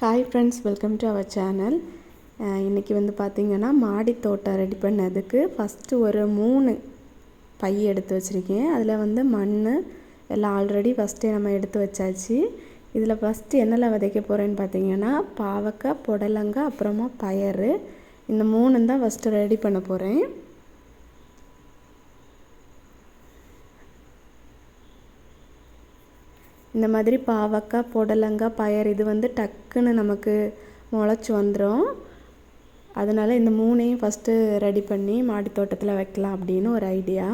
Hi friends welcome to our channel இன்றைக்கி வந்து பார்த்திங்கன்னா மாடி தோட்டம் ரெடி பண்ணதுக்கு ஃபஸ்ட்டு ஒரு மூணு பை எடுத்து வச்சுருக்கேன். அதில் வந்து மண் எல்லாம் ஆல்ரெடி ஃபஸ்ட்டே நம்ம எடுத்து வச்சாச்சு. இதில் ஃபஸ்ட்டு என்னெல்லாம் விதைக்க போகிறேன்னு பார்த்தீங்கன்னா பாவக்காய் புடலங்காய் அப்புறமா பயறு. இந்த மூணு தான் ஃபஸ்ட்டு ரெடி பண்ண போகிறேன் இந்த மாதிரி பாவக்காய் புடலங்காய் பயர் இது வந்து டக்குன்னு நமக்கு முளைச்சி வந்துடும் அதனால் இந்த மூணையும் ஃபஸ்ட்டு ரெடி பண்ணி மாடி தோட்டத்தில் வைக்கலாம் அப்படின்னு ஒரு ஐடியா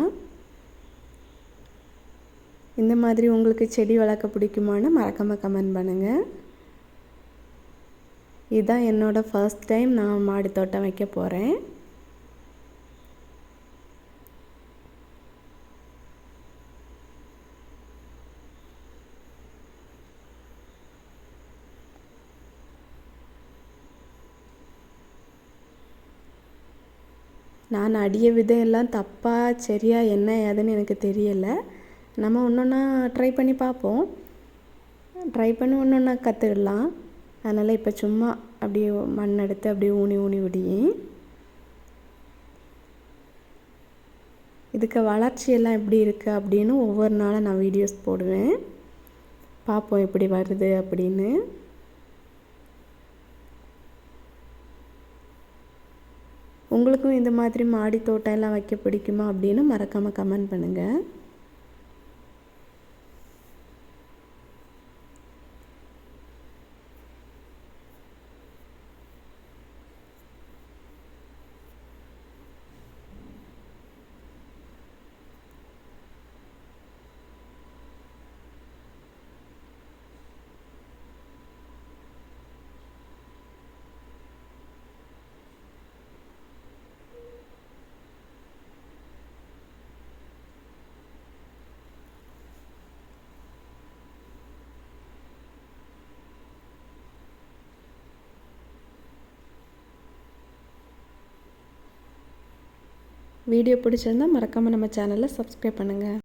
இந்த மாதிரி உங்களுக்கு செடி வளர்க்க பிடிக்குமான்னு மறக்காமல் கமெண்ட் பண்ணுங்கள் இதுதான் என்னோடய ஃபர்ஸ்ட் டைம் நான் மாடி தோட்டம் வைக்க போகிறேன் நான் அடிய விதம் எல்லாம் தப்பாக சரியாக என்ன ஏதுன்னு எனக்கு தெரியலை. நம்ம ஒன்றொன்னா ட்ரை பண்ணி பார்ப்போம். ட்ரை பண்ணி ஒன்று ஒன்றா கற்றுக்கலாம் அதனால் இப்போ சும்மா அப்படியே மண் எடுத்து அப்படியே ஊனி ஊனி விடியேன் இதுக்கு வளர்ச்சியெல்லாம் எப்படி இருக்குது அப்படின்னு ஒவ்வொரு நாளும் நான் வீடியோஸ் போடுவேன். பார்ப்போம் எப்படி வருது அப்படின்னு. உங்களுக்கும் இந்த மாதிரி மாடி தோட்டம் எல்லாம் வைக்க பிடிக்குமா அப்படின்னு மறக்காமல் கமெண்ட் பண்ணுங்கள் வீடியோ பிடிச்சிருந்தால் மறக்காமல் நம்ம சேனலை சப்ஸ்கிரைப் பண்ணுங்கள்